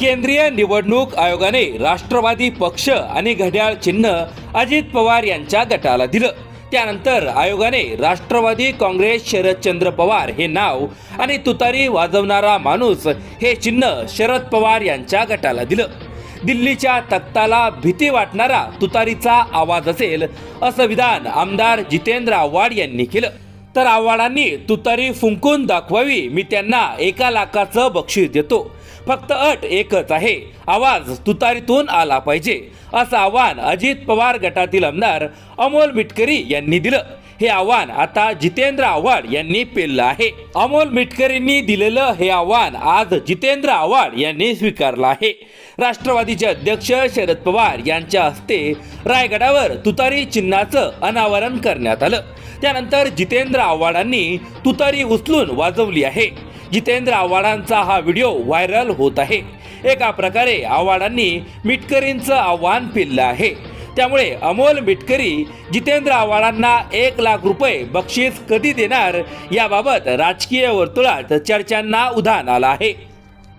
केंद्रीय निवडणूक आयोगाने राष्ट्रवादी पक्ष आणि घड्याळ चिन्ह अजित पवार यांच्या गटाला दिलं. त्यानंतर आयोगाने राष्ट्रवादी काँग्रेस शरदचंद्र पवार हे नाव आणि तुतारी वाजवणारा माणूस हे चिन्ह शरद पवार यांच्या गटाला दिलं. दिल्लीच्या तख्ताला भीती वाटणारा तुतारीचा आवाज असेल असं विधान आमदार जितेंद्र आव्हाड यांनी केलं. तर आव्हाडांनी तुतारी फुंकून दाखवावी मी त्यांना एका लाखाचं बक्षीस देतो. फक्त अट एकच आहे. आवाज तुतारीतून आला पाहिजे. असं आव्हान अजित पवार गटातील आमदार अमोल मिटकरी यांनी दिलं. हे आव्हान आता जितेंद्र आव्हाड यांनी पेललं आहे. अमोल मिटकरींनी दिलेलं हे आव्हान आज जितेंद्र आव्हाड यांनी स्वीकारलं आहे. राष्ट्रवादीचे अध्यक्ष शरद पवार यांच्या हस्ते रायगडावर तुतारी चिन्हाचं अनावरण करण्यात आलं. त्यानंतर जितेंद्र आव्हाडांनी तुतारी उचलून वाजवली आहे. जितेंद्र आव्हाडांचा हा व्हिडिओ व्हायरल होत आहे. एका प्रकारे आव्हाडांनी मिटकरींचं आव्हान पेललं आहे. त्यामुळे अमोल मिटकरी जितेंद्र आव्हाडांना एक लाख रुपये बक्षीस कधी देणार याबाबत राजकीय वर्तुळात चर्चांना उधाण आलं आहे.